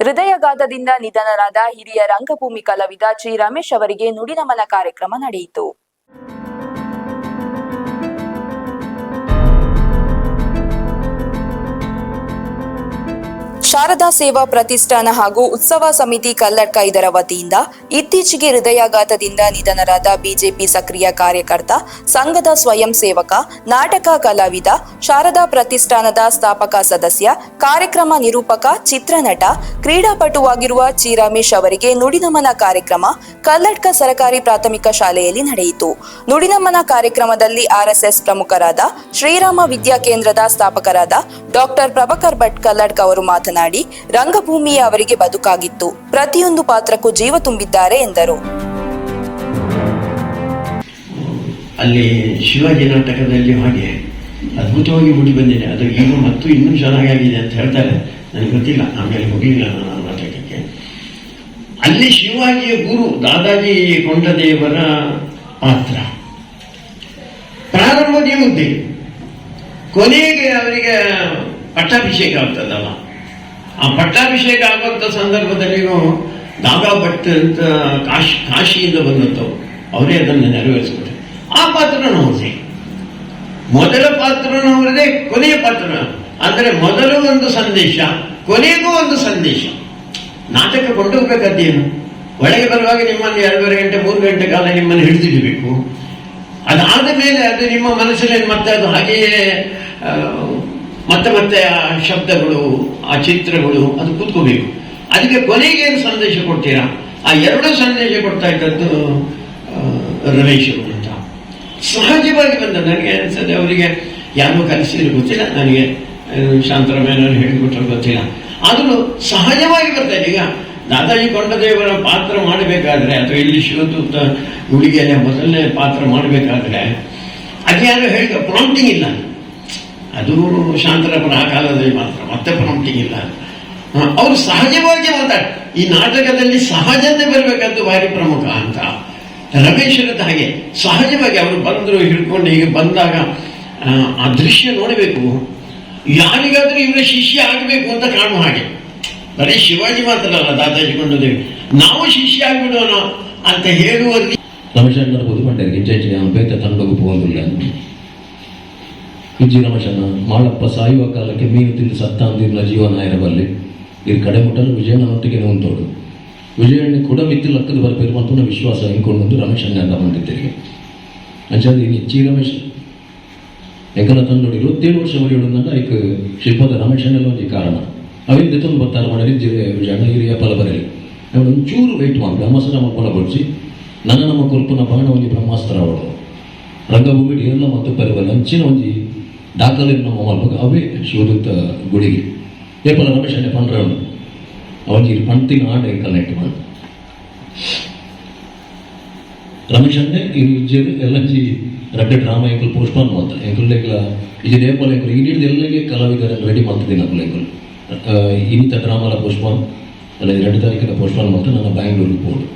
ಹೃದಯಘಾತದಿಂದ ನಿಧನರಾದ ಹಿರಿಯ ರಂಗಭೂಮಿ ಕಲಾವಿದ ಜಿ ರಮೇಶ್ ಅವರಿಗೆ ನುಡಿನಮನ ಕಾರ್ಯಕ್ರಮ ನಡೆಯಿತು. ಶಾರದಾ ಸೇವಾ ಪ್ರತಿಷ್ಠಾನ ಹಾಗೂ ಉತ್ಸವ ಸಮಿತಿ ಕಲ್ಲಡ್ಕ ಇದರ ವತಿಯಿಂದ ಇತ್ತೀಚೆಗೆ ಹೃದಯಾಘಾತದಿಂದ ನಿಧನರಾದ ಬಿಜೆಪಿ ಸಕ್ರಿಯ ಕಾರ್ಯಕರ್ತ, ಸಂಘದ ಸ್ವಯಂ ಸೇವಕ, ನಾಟಕ ಕಲಾವಿದ, ಶಾರದಾ ಪ್ರತಿಷ್ಠಾನದ ಸ್ಥಾಪಕ ಸದಸ್ಯ, ಕಾರ್ಯಕ್ರಮ ನಿರೂಪಕ, ಚಿತ್ರನಟ, ಕ್ರೀಡಾಪಟುವಾಗಿರುವ ಚಿ ರಮೇಶ್ ಅವರಿಗೆ ನುಡಿನಮನ ಕಾರ್ಯಕ್ರಮ ಕಲ್ಲಡ್ಕ ಸರಕಾರಿ ಪ್ರಾಥಮಿಕ ಶಾಲೆಯಲ್ಲಿ ನಡೆಯಿತು. ನುಡಿನಮನ ಕಾರ್ಯಕ್ರಮದಲ್ಲಿ ಆರ್ಎಸ್ಎಸ್ ಪ್ರಮುಖರಾದ ಶ್ರೀರಾಮ ವಿದ್ಯಾ ಕೇಂದ್ರದ ಸ್ಥಾಪಕರಾದ ಡಾಕ್ಟರ್ ಪ್ರಭಾಕರ್ ಭಟ್ ಕಲ್ಲಡ್ಕ ಅವರು ಮಾತನಾಡಿ ರಂಗಭೂಮಿಯೇ ಅವರಿಗೆ ಬದುಕಾಗಿತ್ತು. ಪ್ರತಿಯೊಂದು ಪಾತ್ರಕ್ಕೂ ಜೀವ ತುಂಬಿದ್ದಾರೆ ಎಂದರು. ಅಲ್ಲಿ ಶಿವಾಜಿ ನಾಟಕದಲ್ಲಿ ಹಾಗೆ ಅದ್ಭುತವಾಗಿ ಮೂಡಿ ಬಂದಿದೆ. ಅದು ಈಗ ಮತ್ತು ಇನ್ನೂ ಚೆನ್ನಾಗಾಗಿದೆ ಅಂತ ಹೇಳ್ತಾರೆ. ನನಗೆ ಗೊತ್ತಿಲ್ಲ. ಆಮೇಲೆ ಹೋಗಲಿಲ್ಲ ನಾನು ನಾಟಕಕ್ಕೆ ಅಲ್ಲಿ ಶಿವಾಜಿಯ ಗುರು ದಾದಾಜಿ ಕೊಂಡದೇವರ ಪಾತ್ರ. ಪ್ರಾರಂಭದ ಮುದ್ದೆ. ಕೊನೆಗೆ ಅವರಿಗೆ ಪಟ್ಟಾಭಿಷೇಕ ಆಗ್ತದಲ್ಲ. ಆ ಪಟ್ಟಾಭಿಷೇಕ ಆಗುವಂಥ ಸಂದರ್ಭದಲ್ಲಿಯೂ ದಾದಾ ಭಟ್ ಅಂತ ಕಾಶಿ, ಕಾಶಿಯಿಂದ ಬಂದದ್ದು ಅವರೇ ಅದನ್ನು ನೆರವೇರಿಸ್ಬಿಟ್ರು ಆ ಪಾತ್ರನೂ ಅವ್ರದೇ ಮೊದಲ ಪಾತ್ರನೂ ಅವರದೇ ಕೊನೆಯ ಪಾತ್ರ ಅಂದರೆ ಮೊದಲು ಒಂದು ಸಂದೇಶ, ಕೊನೆಗೂ ಒಂದು ಸಂದೇಶ. ನಾಟಕ ಕೊಂಡೋಗ್ಬೇಕಾದ್ದೇನು ಒಳಗೆ ಬರುವಾಗ ನಿಮ್ಮನ್ನು ಎರಡೂವರೆ ಗಂಟೆ, ಮೂರು ಗಂಟೆ ಕಾಲ ನಿಮ್ಮನ್ನು ಹಿಡಿದಿಡಬೇಕು. ಅದಾದ ಮೇಲೆ ಅದು ನಿಮ್ಮ ಮನಸ್ಸಿನಲ್ಲಿ ಮತ್ತೆ ಅದು ಹಾಗೆಯೇ ಮತ್ತೆ ಮತ್ತೆ ಆ ಶಬ್ದಗಳು, ಆ ಚಿತ್ರಗಳು, ಅದು ಕೂತ್ಕೋಬೇಕು. ಅದಕ್ಕೆ ಕೊನೆಗೆ ಏನು ಸಂದೇಶ ಕೊಡ್ತೀರಾ? ಆ ಎರಡು ಸಂದೇಶ ಕೊಡ್ತಾ ಇದ್ದದ್ದು ರಮೇಶ್ ಅಂತ. ಸಹಜವಾಗಿ ಬಂದ, ನನಗೆ ಅನ್ಸದೆ ಅವರಿಗೆ ಯಾರು ಕಲಿಸಿದ್ರು ಗೊತ್ತಿಲ್ಲ, ನನಗೆ ಶಾಂತರ ಶಾಂತರಾಮಯ್ಯನವರು ಹೇಳಿಕೊಟ್ರು ಗೊತ್ತಿಲ್ಲ. ಆದರೂ ಸಹಜವಾಗಿ ಬರ್ತಾರೆ ಈಗ ದಾದಾಜಿ ಕೊಂಡದೇವರ ಪಾತ್ರ ಮಾಡಬೇಕಾದ್ರೆ, ಅಥವಾ ಇಲ್ಲಿ ಶಿವತೂತ ಹುಡುಗಿಯಲ್ಲೇ ಮೊದಲನೇ ಪಾತ್ರ ಮಾಡಬೇಕಾದ್ರೆ, ಅದ್ಯಾರು ಹೇಳಿದ ಪ್ರಾಂಪ್ಟಿಂಗ್ ಇಲ್ಲ. ಅದು ಶಾಂತರ ಕಾಲದಲ್ಲಿ ಮಾತ್ರ. ಮತ್ತೆ ಪ್ರಾಂಪ್ಟಿಂಗ್ ಇಲ್ಲ ಅವರು ಸಹಜವಾಗಿ ಮಾತಾಡ ಈ ನಾಟಕದಲ್ಲಿ ಸಹಜತೆ ಬರಬೇಕಂತ ಭಾರಿ ಪ್ರಮುಖ ಅಂತ. ರಮೇಶರದ್ದು ಹಾಗೆ ಸಹಜವಾಗಿ ಅವರು ಬಂದರು ಹಿಡ್ಕೊಂಡು ಹೀಗೆ ಬಂದಾಗ ಆ, ದೃಶ್ಯ ನೋಡಬೇಕು. ಯಾರಿಗಾದ್ರೂ ಇವರ ಶಿಷ್ಯ ಆಗಬೇಕು ಅಂತ ಕಾಣುವ ಹಾಗೆ. ಬರೀ ಶಿವಾಜಿ ಮಾತ್ರ ಅಲ್ಲ ದಾದಾಜಿ ಕೊಂಡದೇವಿ ನಾವು ಶಿಷ್ಯ ಆಗಿಬಿಡೋಣ ಅಂತ ಹೇಳುವಲ್ಲಿ ರಮೇಶಣ್ಣನ ಬದುಕೊಂಡಾರೆ ಇಂಚೆ ಬೇತ ತಂಡೋಗು ಪೋಂದಿಲ್ಲ ರಮೇಶಣ್ಣ ಮಾಳಪ್ಪ ಸಾಯುವ ಕಾಲಕ್ಕೆ ಮೀನು ತಿಂದು ಸತ್ತ ಅಂದಿಲ್ಲ ಜೀವನ ಇರಬಲ್ಲಿ. ಇದು ಕಡೆ ಮುಟ್ಟಲು ವಿಜಯನೊಟ್ಟಿಗೆ ಉಂಟೋಡು ವಿಜಯಣ್ಣ ಕೂಡ ಮಿತ್ರ ಲಕ್ಕದ ಬರಬೇಕು ಅಂತ ವಿಶ್ವಾಸ ಹಿಂಕೊಂಡು ರಮೇಶಣ್ಣ ಅಂತ ಬಂದಿದ್ದೇವೆ ಅಂಚಾದ ಇನ್ನು ಇಚ್ಚಿ ರಮೇಶ್. ಎಂಕಲ ತಂದೋಡು ಇರುವತ್ತೇಳು ವರ್ಷ ಉಳಿಯೋದಂದ್ರೆ ಐಕ್ ಶಿಲ್ಪದ ರಮೇಶಣ್ಣಲ್ಲ ಒಂದು ಕಾರಣ. ಅವಿಂದ ತಂದು ಬರ್ತಾರ ಮಾಡಿ ಜಿಲ್ಲೆ ವಿಜಯಣ್ಣ ಹಿರಿಯ ಫಲ ಬರಲಿ. ಅವನು ಒಂಚೂರು ವೆಯ್ಟ್ ಮಾಡಿ ಬ್ರಹ್ಮಾಸ್ತ್ರ ನಮ್ಮ ಫಲ ಬಡಿಸಿ ನನ್ನ ನಮ್ಮ ಕೊಲ್ಪನ ಬಾಣ ಒಂದು ಬ್ರಹ್ಮಾಸ್ತ್ರ ಅವಳು. ರಂಗಭೂಮಿ ಎಲ್ಲ ಮತ್ತು ಪರಿವಲ್ಲ ಅಂಚಿನ ಒಂಜಿ ದಾಖಲೆ ನಮ್ಮ ಮಲ್ಪಗ ಅವೇ ಶೋಧಿತ ಗುಡಿಗೆ. ಏಪಲ ರಮೇಶಣ್ಣ ಪಂಡ್ರವನು ಅವನಿಗೆ ಪಂತಿನ ಆಟ ಕಲೆಕ್ಟ್ ಮಾಡಿ ರಮೇಶ್ ಈ ಎಲ್ಲ ಎಲ್ಲಂಜಿ ರಡ್ಡೆ ಡ್ರಾಮ, ಎಂಕಲ್ ಪುಷ್ಪನ್ ಮಾಡ್ತ. ಎಂಕಲ್ ಲೆಕ್ಕ ಇಜ್ಜೆ ನೇಪಾಳ ಎಂಕಲ್ ಇಡೀ ಎಲ್ಲಗೆ ಕಲಾವಿದರ ರೆಡಿ ಮಾಡ್ತಿದ್ದೀನಿ ನಕಲ್ ಎಂಕಲ್. ಇನ್ನಿತ ಡ್ರಾಮಾಲ ಪುಷ್ಪನ್ ಅಲ್ಲ ಎರಡು ತಾರೀಕಿನ ಪೋಸ್ಟ್ಪಾನ್ ಮಾಡ್ತಾ, ನನ್ನ ಬ್ಯಾಂಗ್ಳೂರಿಗೆ ಹೋಡು